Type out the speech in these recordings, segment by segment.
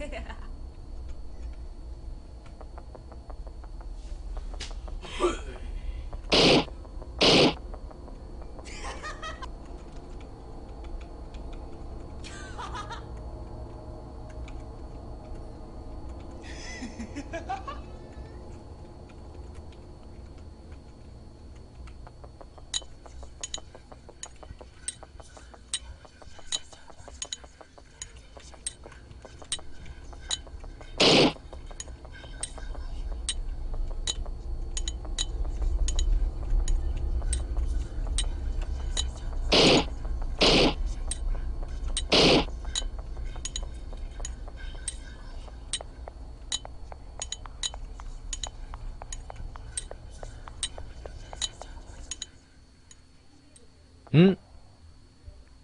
응?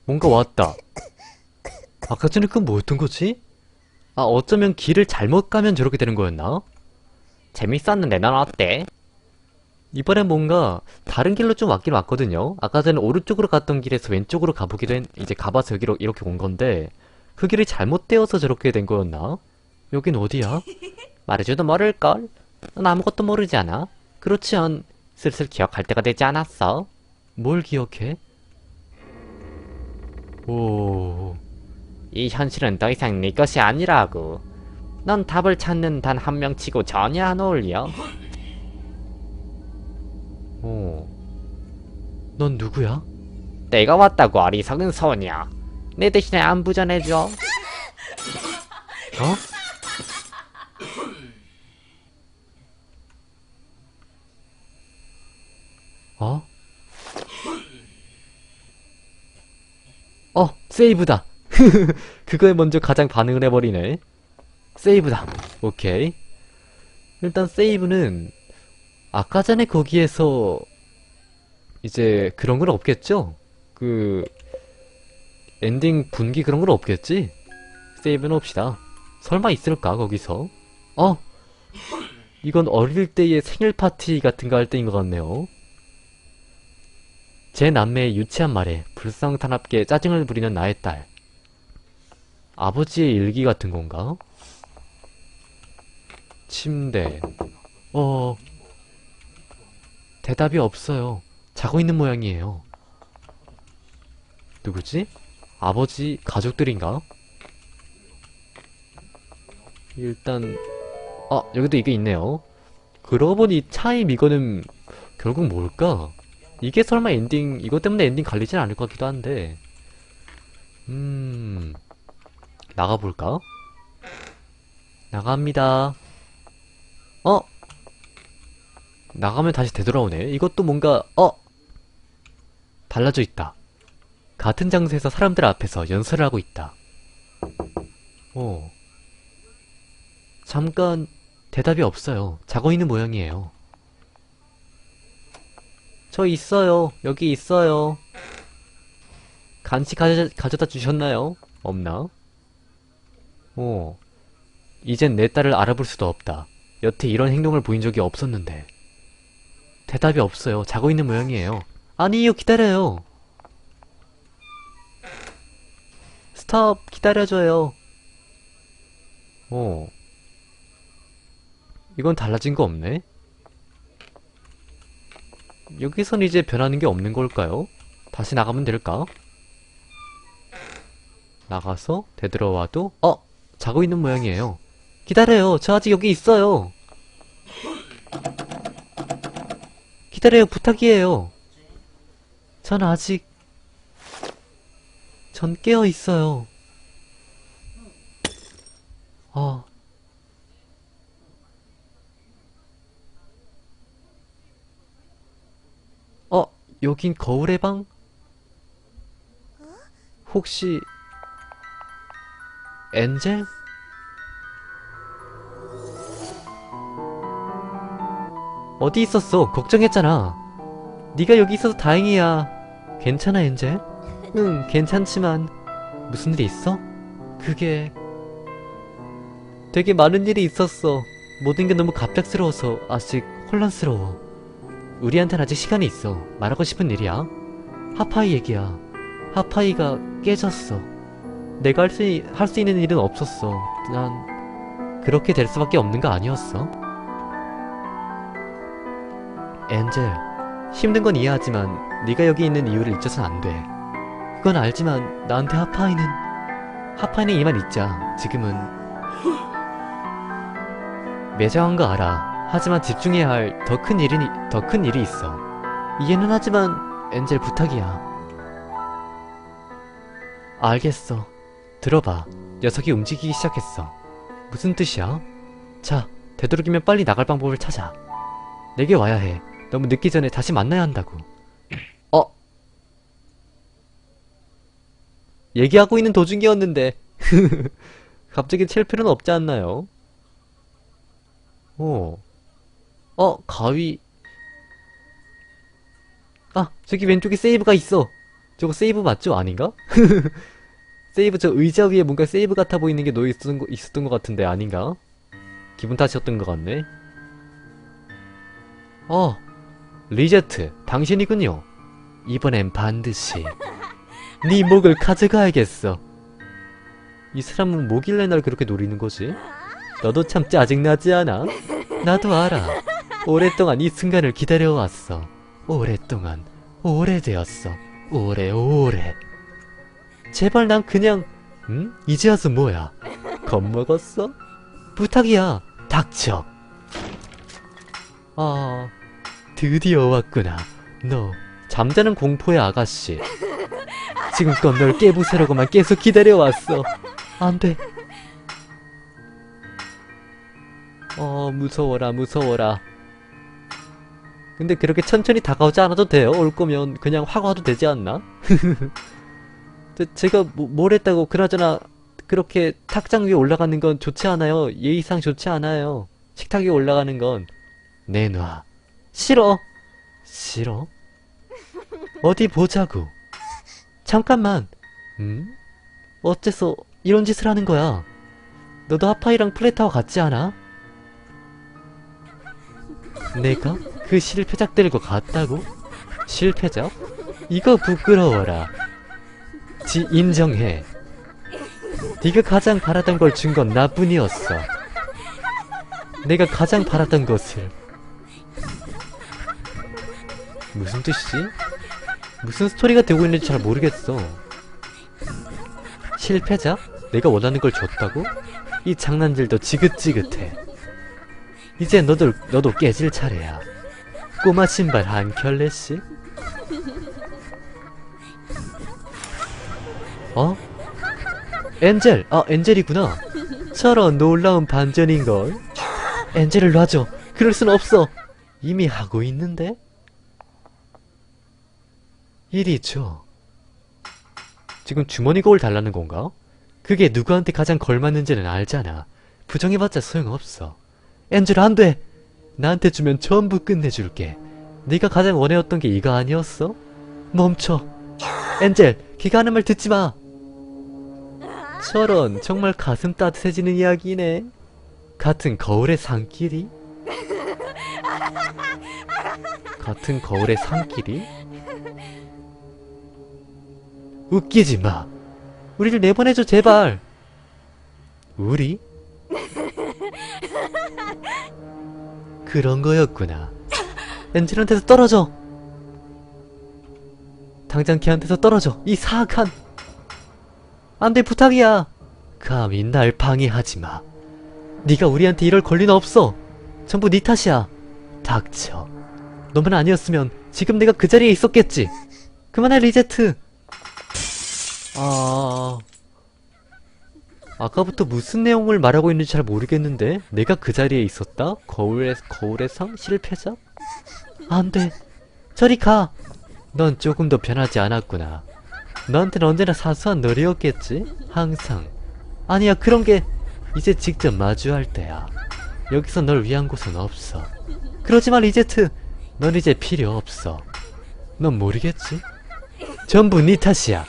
뭔가 왔다. 아까 전에 그건 뭐였던 거지? 아, 어쩌면 길을 잘못 가면 저렇게 되는 거였나? 재밌었는데 넌 어때? 이번엔 뭔가 다른 길로 좀 왔긴 왔거든요. 아까 전에 오른쪽으로 갔던 길에서 왼쪽으로 가보기도 했, 이제 가봐서 여기로 이렇게 온 건데 그 길이 잘못되어서 저렇게 된 거였나? 여긴 어디야? 말해줘도 모를걸? 넌 아무것도 모르지 않아? 그렇지 않 슬슬 기억할 때가 되지 않았어? 뭘 기억해? 오... 이 현실은 더 이상 네 것이 아니라고. 넌 답을 찾는 단 한 명치고 전혀 안 어울려. 오... 넌 누구야? 내가 왔다고 어리석은 소녀. 내 대신에 안부 전해줘. 어? 어? 어, 세이브다. 그거에 먼저 가장 반응을 해버리네. 세이브다. 오케이. 일단 세이브는 아까 전에 거기에서 이제 그런 건 없겠죠? 그 엔딩 분기 그런 건 없겠지? 세이브는 없시다. 설마 있을까 거기서? 어? 이건 어릴 때의 생일 파티 같은 거 할 때인 것 같네요. 제 남매의 유치한 말에 불성탄합게 짜증을 부리는 나의 딸. 아버지의 일기 같은 건가? 침대. 어. 대답이 없어요. 자고 있는 모양이에요. 누구지? 아버지 가족들인가? 일단 아 여기도 이게 있네요. 그러고 보니 차임 이거는 결국 뭘까? 이게 설마 엔딩 이것 때문에 엔딩 갈리진 않을 것 같기도 한데 음 나가볼까? 나갑니다. 어? 나가면 다시 되돌아오네. 이것도 뭔가 어? 달라져 있다. 같은 장소에서 사람들 앞에서 연설을 하고 있다. 어. 잠깐 대답이 없어요. 자고 있는 모양이에요. 저 있어요. 여기 있어요. 간식 가져, 가져다 주셨나요? 없나? 어. 이젠 내 딸을 알아볼 수도 없다. 여태 이런 행동을 보인 적이 없었는데. 대답이 없어요. 자고 있는 모양이에요. 아니요, 기다려요. 스톱, 기다려줘요. 어. 이건 달라진 거 없네? 여기선 이제 변하는 게 없는 걸까요? 다시 나가면 될까? 나가서 되돌아와도 어! 자고 있는 모양이에요. 기다려요. 저 아직 여기 있어요. 기다려요. 부탁이에요. 전 아직 전 깨어 있어요. 아. 어, 여긴 거울의 방? 혹시 엔젤? 어디 있었어? 걱정했잖아. 네가 여기 있어서 다행이야. 괜찮아, 엔젤? 응, 괜찮지만 무슨 일이 있어? 그게 되게 많은 일이 있었어. 모든 게 너무 갑작스러워서 아직 혼란스러워. 우리한텐 아직 시간이 있어. 말하고 싶은 일이야. 하파이 얘기야. 하파이가 깨졌어. 내가 할 수, 할 수 있는 일은 없었어. 난 그렇게 될 수밖에 없는 거 아니었어? 엔젤, 힘든 건 이해하지만 네가 여기 있는 이유를 잊어서는 안 돼. 그건 알지만 나한테 하파이는 하파이는 이만 잊자. 지금은 매정한 거 알아. 하지만 집중해야 할 더 큰 일이 더 큰 일이 있어. 이해는 하지만 엔젤 부탁이야. 알겠어. 들어봐. 녀석이 움직이기 시작했어. 무슨 뜻이야? 자, 되도록이면 빨리 나갈 방법을 찾아. 내게 와야 해. 너무 늦기 전에 다시 만나야 한다고. 어? 얘기하고 있는 도중이었는데. 갑자기 칠 필요는 없지 않나요? 어. 어, 가위. 아, 저기 왼쪽에 세이브가 있어. 저거 세이브 맞죠? 아닌가? 세이브 저 의자 위에 뭔가 세이브 같아 보이는 게 놓여 있었던 거, 있었던 것 같은데 아닌가? 기분 탓이었던 것 같네. 어, 리제트, 당신이군요. 이번엔 반드시 네 목을 가져가야겠어. 이 사람은 뭐길래 날 그렇게 노리는 거지? 너도 참 짜증나지 않아? 나도 알아. 오랫동안 이 순간을 기다려왔어. 오랫동안, 오래되었어. 오래오래. 제발 난 그냥, 응? 이제 와서 뭐야? 겁먹었어? 부탁이야. 닥쳐. 아, 드디어 왔구나. 너, 잠자는 공포의 아가씨. 지금껏 널 깨부수려고만 계속 기다려왔어. 안 돼. 어, 무서워라, 무서워라. 근데 그렇게 천천히 다가오지 않아도 돼요. 올 거면 그냥 확 와도 되지 않나? 제- 제가 뭐, 뭘 했다고 그나저나 그렇게 탁장 위에 올라가는 건 좋지 않아요. 예의상 좋지 않아요. 식탁 위에 올라가는 건 내놔. 싫어. 싫어? 어디 보자고. 잠깐만. 음? 어째서 이런 짓을 하는 거야? 너도 하파이랑 플레타와 같지 않아? 내가 그 실패작 들고 갔다고? 실패작? 이거 부끄러워라. 지 인정해. 네가 가장 바라던 걸 준 건 나뿐이었어. 내가 가장 바라던 것을. 무슨 뜻이지? 무슨 스토리가 되고 있는지 잘 모르겠어. 실패자? 내가 원하는 걸 줬다고? 이 장난질도 지긋지긋해. 이제 너도, 너도 깨질 차례야. 꼬마 신발 한 켤레씩? 어? 엔젤! 아, 엔젤이구나. 저런 놀라운 반전인걸. 엔젤을 놔줘. 그럴 순 없어. 이미 하고 있는데? 이리 줘. 지금 주머니 거울 달라는 건가? 그게 누구한테 가장 걸맞는지는 알잖아. 부정해봤자 소용없어. 엔젤 안 돼! 나한테 주면 전부 끝내줄게. 네가 가장 원해왔던 게 이거 아니었어? 멈춰. 엔젤, 걔가 하는 말 듣지 마. 저런 정말 가슴 따뜻해지는 이야기네. 같은 거울의 산길이? 같은 거울의 산길이? 웃기지 마. 우리를 내보내줘 제발. 우리? 그런 거였구나. 엔젤한테서 떨어져. 당장 걔한테서 떨어져. 이 사악한. 안 돼 부탁이야. 감히 날 방해하지 마. 네가 우리한테 이럴 권리는 없어. 전부 네 탓이야. 닥쳐. 너만 아니었으면 지금 내가 그 자리에 있었겠지. 그만해 리제트. 아. 아까부터 무슨 내용을 말하고 있는지 잘 모르겠는데 내가 그 자리에 있었다? 거울의 거울의 상 실패자? 안 돼. 저리 가. 넌 조금 더 변하지 않았구나. 너한테는 언제나 사소한 놀이였겠지? 항상. 아니야, 그런 게 이제 직접 마주할 때야. 여기서 널 위한 곳은 없어. 그러지 마, 리제트. 넌 이제 필요 없어. 넌 모르겠지? 전부 네 탓이야.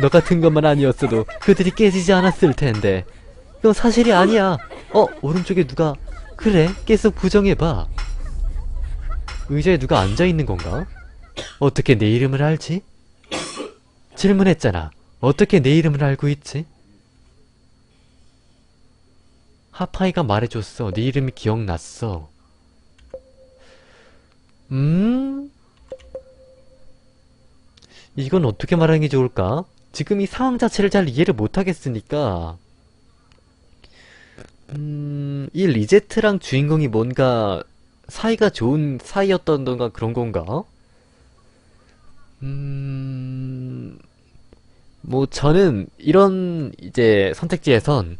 너 같은 것만 아니었어도 그들이 깨지지 않았을 텐데. 그건 사실이 아니야. 어, 오른쪽에 누가 그래, 계속 부정해봐. 의자에 누가 앉아있는 건가? 어떻게 내 이름을 알지? 질문했잖아. 어떻게 내 이름을 알고 있지? 하파이가 말해줬어. 네 이름이 기억났어. 음? 이건 어떻게 말하는 게 좋을까? 지금 이 상황 자체를 잘 이해를 못하겠으니까. 음, 이 리제트랑 주인공이 뭔가 사이가 좋은 사이였던던가 그런 건가? 음, 뭐 저는 이런 이제 선택지에선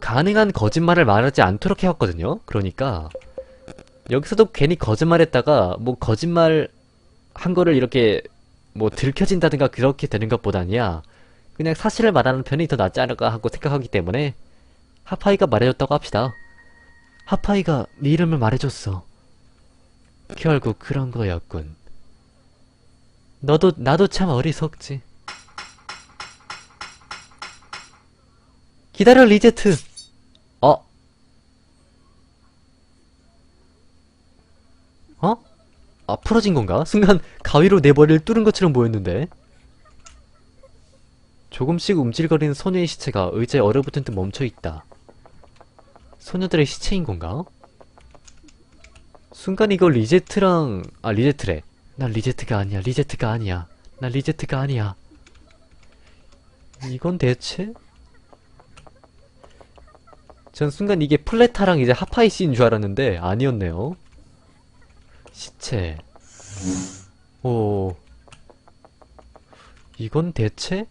가능한 거짓말을 말하지 않도록 해왔거든요. 그러니까 여기서도 괜히 거짓말했다가 뭐 거짓말 한 거를 이렇게 뭐 들켜진다든가 그렇게 되는 것보다니야 그냥 사실을 말하는 편이 더 낫지 않을까 하고 생각하기 때문에 하파이가 말해줬다고 합시다. 하파이가 네 이름을 말해줬어. 결국 그런 거였군. 너도 나도 참 어리석지. 기다려 리제트. 어? 어? 아 풀어진 건가? 순간 가위로 내 머리를 뚫은 것처럼 보였는데. 조금씩 움찔거리는 소녀의 시체가 의자에 얼어붙은 듯 멈춰 있다. 소녀들의 시체인 건가? 순간 이거 리제트랑 아 리제트래. 난 리제트가 아니야. 리제트가 아니야. 난 리제트가 아니야. 이건 대체? 전 순간 이게 플레타랑 이제 하파이씨인 줄 알았는데 아니었네요. 시체. 오. 이건 대체?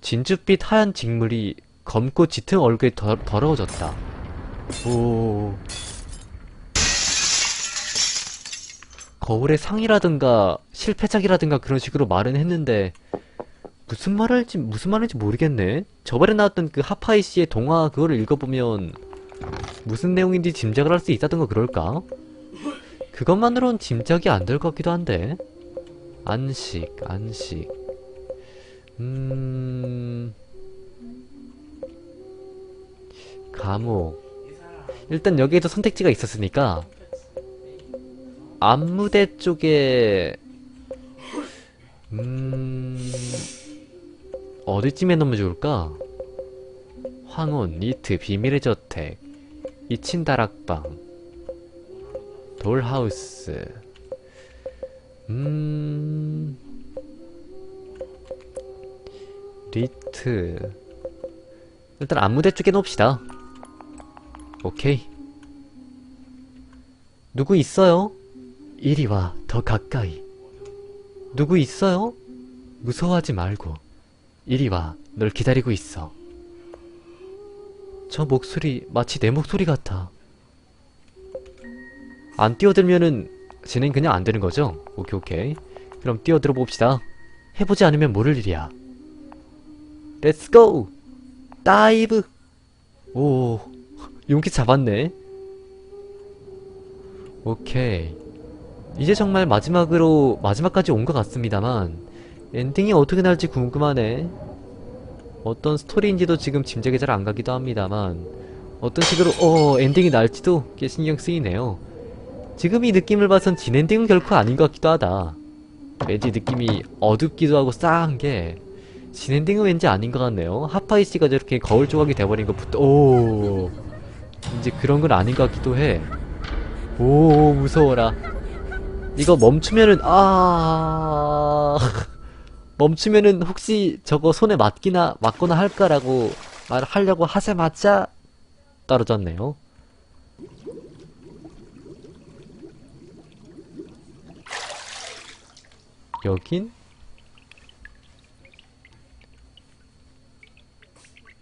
진주빛 하얀 직물이 검고 짙은 얼굴이 더, 더러워졌다. 오. 거울의 상이라든가 실패작이라든가 그런 식으로 말은 했는데 무슨 말을 할지 무슨 말인지 모르겠네. 저번에 나왔던 그 하파이 씨의 동화 그거를 읽어보면 무슨 내용인지 짐작을 할 수 있다던가 그럴까? 그것만으로는 짐작이 안 될 것 같기도 한데. 안식, 안식. 음. 감옥. 일단 여기에도 선택지가 있었으니까 안무대 쪽에 음 어디쯤에 넣으면 좋을까? 황혼, 니트, 비밀의 저택, 이친 다락방, 돌하우스. 음 리트 일단 안무대 쪽에 놓읍시다. 오케이. 누구 있어요? 이리 와, 더 가까이. 누구 있어요? 무서워하지 말고. 이리 와, 널 기다리고 있어. 저 목소리, 마치 내 목소리 같아. 안 뛰어들면은, 진행 그냥 안 되는 거죠? 오케이, 오케이. 그럼 뛰어들어 봅시다. 해보지 않으면 모를 일이야. 렛츠 고! 다이브! 오, 용기 잡았네. 오케이. 이제 정말 마지막으로, 마지막까지 온 것 같습니다만, 엔딩이 어떻게 날지 궁금하네. 어떤 스토리인지도 지금 짐작이 잘 안 가기도 합니다만, 어떤 식으로, 어, 엔딩이 날지도 꽤 신경 쓰이네요. 지금 이 느낌을 봐선 진엔딩은 결코 아닌 것 같기도 하다. 왠지 느낌이 어둡기도 하고 싸한 게, 진엔딩은 왠지 아닌 것 같네요. 하파이 씨가 저렇게 거울 조각이 돼버린 것부터, 오, 이제 그런 건 아닌 것 같기도 해. 오, 무서워라. 이거 멈추면은, 아, 멈추면은 혹시 저거 손에 맞기나, 맞거나 할까라고 말하려고 하자마자 떨어졌네요. 여긴?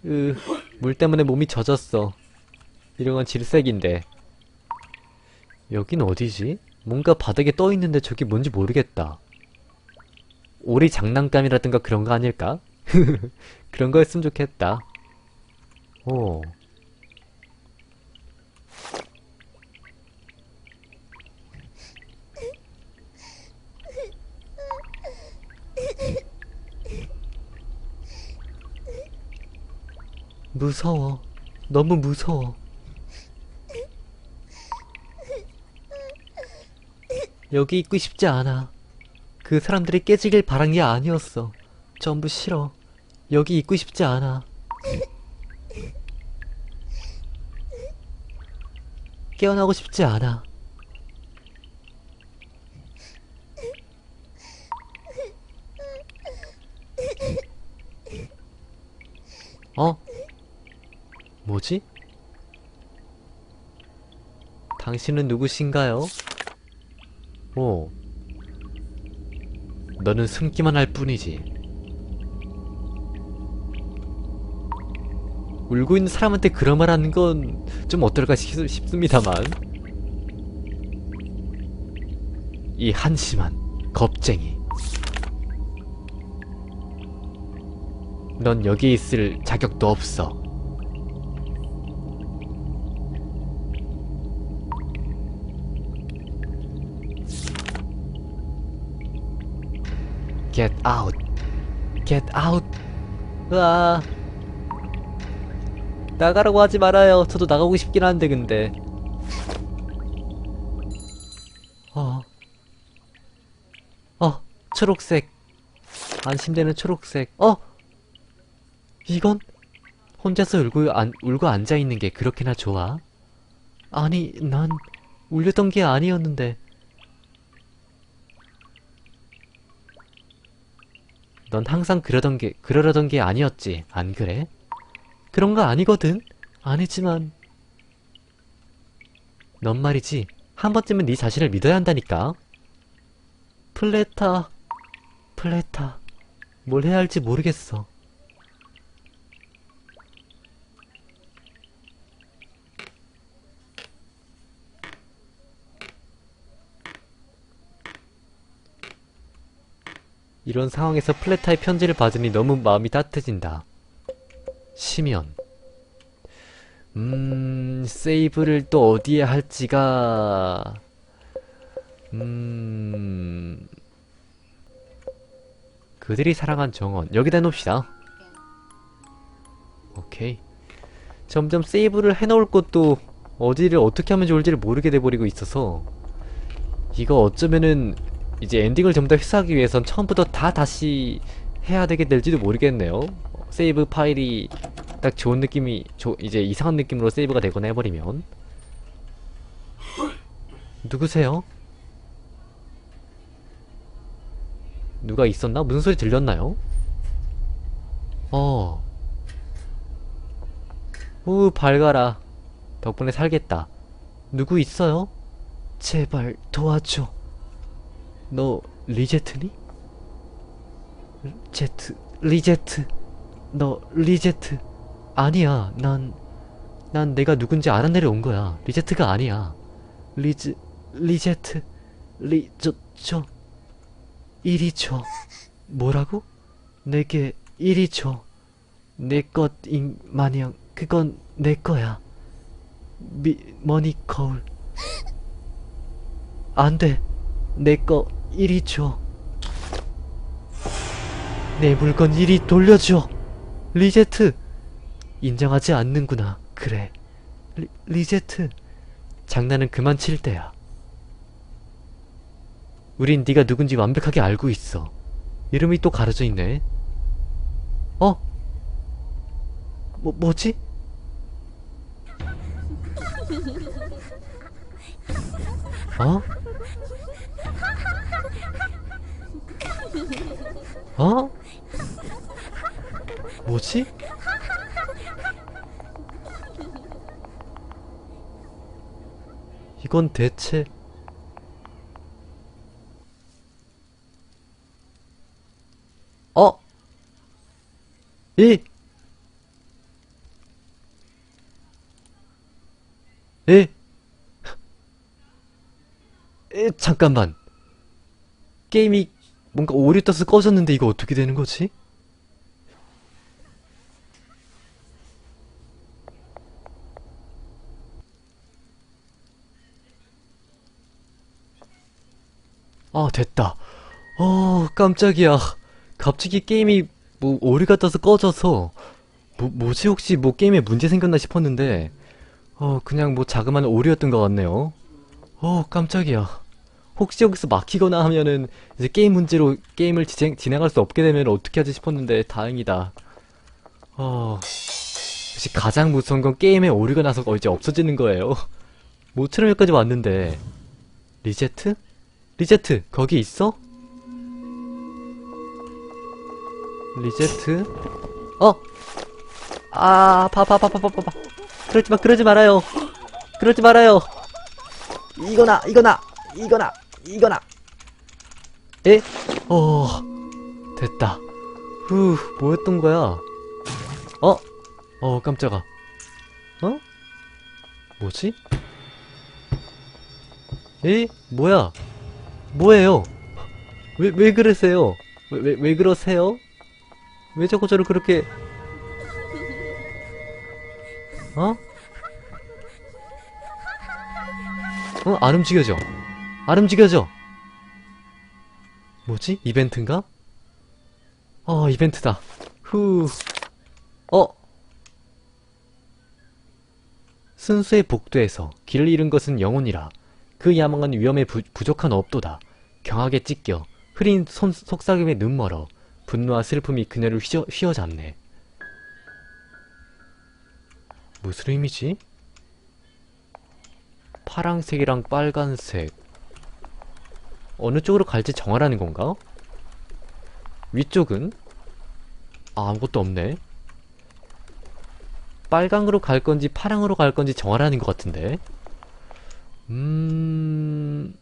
으, 물 때문에 몸이 젖었어. 이런 건 질색인데. 여긴 어디지? 뭔가 바닥에 떠 있는데 저게 뭔지 모르겠다. 오리 장난감이라든가 그런 거 아닐까? 그런 거였으면 좋겠다. 오. 무서워. 너무 무서워. 여기 있고 싶지 않아. 그 사람들이 깨지길 바란 게 아니었어. 전부 싫어. 여기 있고 싶지 않아. 깨어나고 싶지 않아. 어? 뭐지? 당신은 누구신가요? 오. 너는 숨기만 할 뿐이지. 울고 있는 사람한테 그런 말 하는 건 좀 어떨까 싶, 싶습니다만. 이 한심한 겁쟁이. 넌 여기 있을 자격도 없어. Get out. Get out. 으아. 나가라고 하지 말아요. 저도 나가고 싶긴 한데, 근데. 어. 어, 초록색. 안심되는 초록색. 어! 이건? 혼자서 울고, 안, 울고 앉아있는 게 그렇게나 좋아? 아니, 난, 울렸던 게 아니었는데. 넌 항상 그러던 게, 그러려던 게 아니었지, 안 그래? 그런 거 아니거든? 아니지만. 넌 말이지, 한 번쯤은 네 자신을 믿어야 한다니까? 플레타, 플레타. 뭘 해야 할지 모르겠어. 이런 상황에서 플레타의 편지를 받으니 너무 마음이 따뜻해진다. 시면. 음, 세이브를 또 어디에 할지가, 음, 그들이 사랑한 정원. 여기다 놓읍시다. 오케이. 점점 세이브를 해놓을 것도 어디를 어떻게 하면 좋을지를 모르게 돼버리고 있어서, 이거 어쩌면은, 이제 엔딩을 전부 다 획수하기 위해선 처음부터 다 다시 해야 되게 될지도 모르겠네요. 세이브 파일이 딱 좋은 느낌이 조, 이제 이상한 느낌으로 세이브가 되거나 해버리면 누구세요? 누가 있었나? 무슨 소리 들렸나요? 어. 우 밝아라. 덕분에 살겠다. 누구 있어요? 제발 도와줘. 너 리제트니? 제트 리제트. 너 리제트. 아니야. 난난 내가 누군지 알아내려 온 거야. 리제트가 아니야. 리즈 리제트. 리저저. 이리 줘. 뭐라고? 내게 이리 줘 내 것인 마냥 그건 내 거야. 미 머니 거울. 안돼 내 거 이리 줘 내 물건 이리 돌려줘. 리제트 인정하지 않는구나. 그래. 리, 리제트 장난은 그만 칠 때야. 우린 네가 누군지 완벽하게 알고 있어. 이름이 또 가려져 있네. 어? 뭐, 뭐지? 어? 어? 뭐지? 이건 대체 어? 이? 에? 에, 잠깐만. 게임이 뭔가 오류 떠서 꺼졌는데 이거 어떻게 되는 거지? 아, 됐다. 어, 깜짝이야. 갑자기 게임이 뭐 오류가 떠서 꺼져서 뭐, 뭐지 혹시 뭐 게임에 문제 생겼나 싶었는데 어, 그냥 뭐 자그마한 오류였던 것 같네요. 어, 깜짝이야. 혹시 여기서 막히거나 하면은 이제 게임 문제로 게임을 진행, 진행할 수 없게 되면 어떻게 하지 싶었는데 다행이다. 어, 역시 가장 무서운 건 게임에 오류가 나서 이제 없어지는 거예요. 모처럼 여기까지 왔는데 리제트? 리제트 거기 있어? 리제트? 어! 아, 봐. 그러지 마, 그러지 말아요. 그러지 말아요. 이거나, 이거나, 이거나, 이거나. 에? 어, 됐다. 후, 뭐였던 거야? 어? 어, 깜짝아. 어? 뭐지? 에? 뭐야? 뭐예요? 왜, 왜 그러세요? 왜, 왜, 왜 그러세요? 왜 자꾸 저를 그렇게, 어? 어? 안 움직여져. 안 움직여져. 뭐지? 이벤트인가? 어, 이벤트다. 후. 어? 순수의 복도에서 길을 잃은 것은 영혼이라. 그 야망은 위험에 부, 부족한 업도다. 경하게 찢겨 흐린 손, 속삭임에 눈멀어 분노와 슬픔이 그녀를 휘어, 휘어잡네. 무슨 의미지? 파랑색이랑 빨간색. 어느 쪽으로 갈지 정하라는 건가? 위쪽은? 아, 아무것도 없네. 빨강으로 갈 건지 파랑으로 갈 건지 정하라는 것 같은데. 음...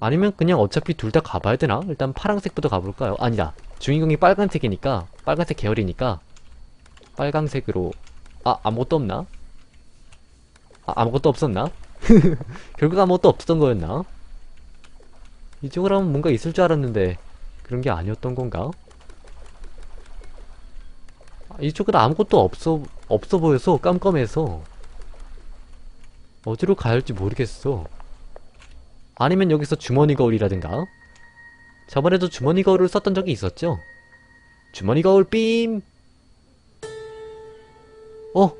아니면 그냥 어차피 둘 다 가봐야 되나? 일단 파랑색부터 가볼까요? 아니다. 주인공이 빨간색이니까, 빨간색 계열이니까, 빨강색으로, 아, 아무것도 없나? 아, 아무것도 없었나? 결국 아무것도 없었던 거였나? 이쪽으로 하면 뭔가 있을 줄 알았는데, 그런 게 아니었던 건가? 아, 이쪽은 아무것도 없어, 없어 보여서 깜깜해서, 어디로 가야 할지 모르겠어. 아니면 여기서 주머니 거울이라든가 저번에도 주머니 거울을 썼던 적이 있었죠? 주머니 거울 빔! 어?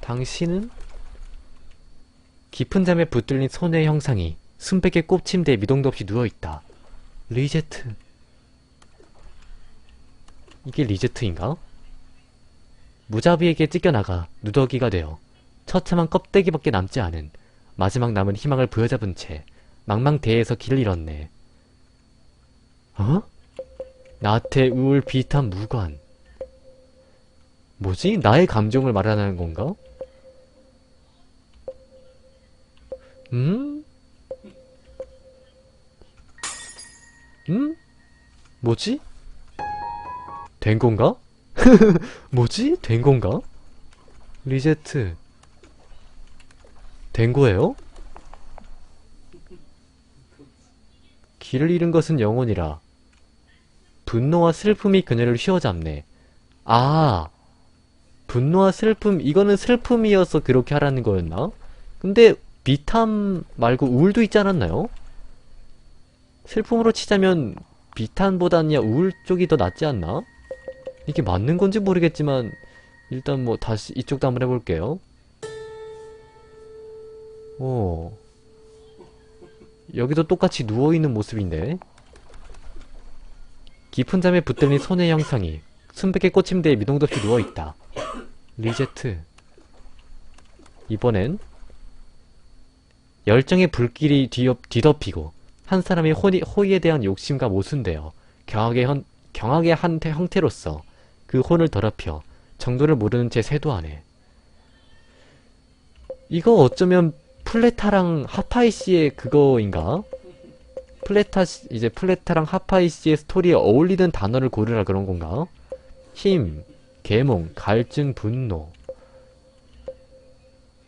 당신은? 깊은 잠에 붙들린 손의 형상이 순백의 꼽침대에 미동도 없이 누워있다. 리제트. 이게 리제트인가? 무자비에게 찢겨나가 누더기가 되어 처참한 껍데기밖에 남지 않은 마지막 남은 희망을 부여잡은 채 망망대해에서 길을 잃었네. 어? 나태 우울 비탄 무관. 뭐지? 나의 감정을 말하는 건가? 음? 음? 뭐지? 된 건가? 뭐지? 된 건가? 리제트. 된 거예요? 길을 잃은 것은 영혼이라. 분노와 슬픔이 그녀를 휘어잡네. 아, 분노와 슬픔, 이거는 슬픔이어서 그렇게 하라는 거였나? 근데 비탄 말고 우울도 있지 않았나요? 슬픔으로 치자면 비탄보다는 우울 쪽이 더 낫지 않나? 이게 맞는 건지 모르겠지만 일단 뭐 다시 이쪽도 한번 해볼게요. 오. 여기도 똑같이 누워있는 모습인데 깊은 잠에 붙들린 손의 형상이 순백의 꽃침대에 미동도 없이 누워있다. 리제트 이번엔 열정의 불길이 뒤엎, 뒤덮이고 한 사람의 호니, 호의에 대한 욕심과 모순되어 경악의, 현, 경악의 한 형태로서 그 혼을 더럽혀 정도를 모르는 채 쇄도하네. 이거 어쩌면 플레타랑 하파이 씨의 그거인가? 플레타, 이제 플레타랑 하파이 씨의 스토리에 어울리는 단어를 고르라 그런 건가? 힘, 계몽, 갈증, 분노.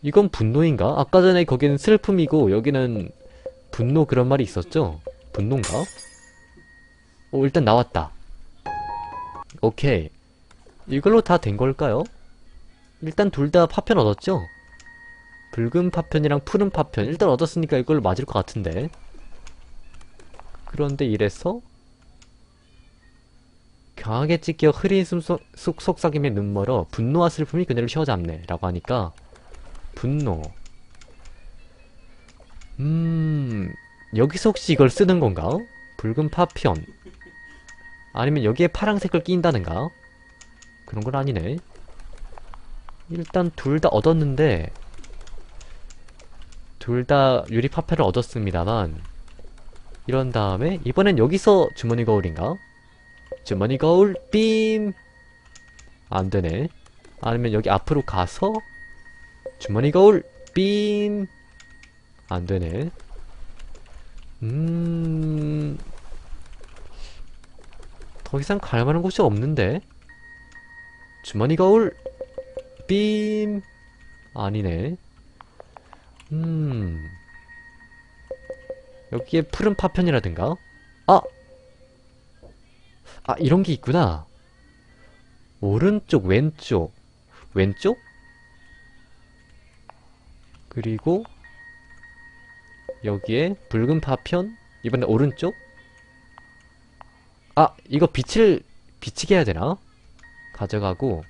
이건 분노인가? 아까 전에 거기는 슬픔이고 여기는 분노 그런 말이 있었죠? 분노인가? 오, 일단 나왔다. 오케이. 이걸로 다 된 걸까요? 일단 둘 다 파편 얻었죠? 붉은 파편이랑 푸른 파편 일단 얻었으니까 이걸로 맞을 것 같은데 그런데 이래서 강하게 찢겨 흐린 숨 속, 속, 속삭임에 눈멀어 분노와 슬픔이 그녀를 휘어잡네 라고 하니까 분노 음... 여기서 혹시 이걸 쓰는 건가? 붉은 파편 아니면 여기에 파랑색을 끼인다는가? 그런 건 아니네 일단 둘 다 얻었는데 둘 다 유리 파편을 얻었습니다만 이런 다음에 이번엔 여기서 주머니 거울인가? 주머니 거울 빔 안되네 아니면 여기 앞으로 가서 주머니 거울 빔. 안되네. 음... 더 이상 갈만한 곳이 없는데? 주머니 거울 빔. 아니네. 음. 여기에 푸른 파편이라든가? 아! 아 이런 게 있구나. 오른쪽 왼쪽. 왼쪽 그리고 여기에 붉은 파편? 이번에 오른쪽? 아 이거 빛을 비치게 해야 되나? 가져가고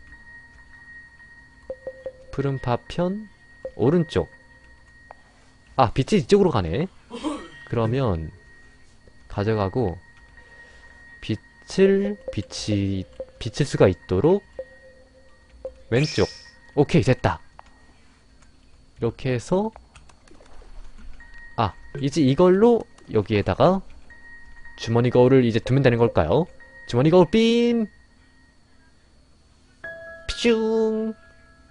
푸른 파편 오른쪽. 아 빛이 이쪽으로 가네. 그러면 가져가고 빛을 빛이 비칠 수가 있도록 왼쪽. 오케이 됐다 이렇게 해서 아 이제 이걸로 여기에다가 주머니 거울을 이제 두면 되는 걸까요? 주머니 거울 빔! 피슝!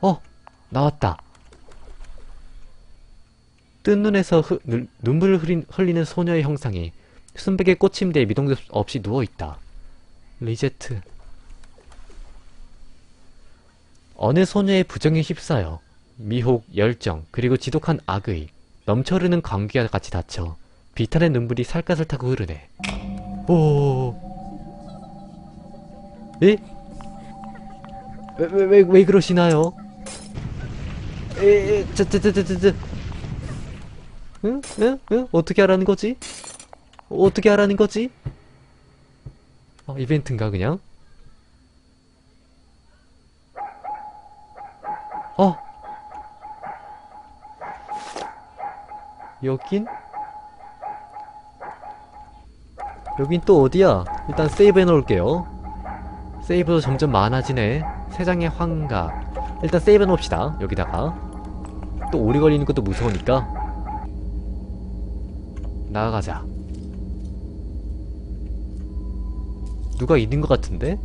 어 나왔다. 뜬 눈에서 흐, 눈- 눈물을 흐린, 흘리는 소녀의 형상이 순백의 꽃침대에 미동 없이 누워있다. 리제트. 어느 소녀의 부정에 휩싸여 미혹, 열정, 그리고 지독한 악의 넘쳐흐르는 광기와 같이 닫혀 비탄의 눈물이 살갗을 타고 흐르네 오 예? 왜, 왜, 왜, 왜 그러시나요? 에, 저, 저, 저, 저, 저, 저. 응? 응? 응? 어떻게 하라는 거지? 어떻게 하라는 거지? 어, 이벤트인가, 그냥? 어! 여긴? 여긴 또 어디야? 일단 세이브 해놓을게요. 세이브도 점점 많아지네. 세 장의 환각. 일단 세이브 해놓읍시다. 여기다가. 또 오래 걸리는 것도 무서우니까. 나가자. 누가 있는 것 같은데?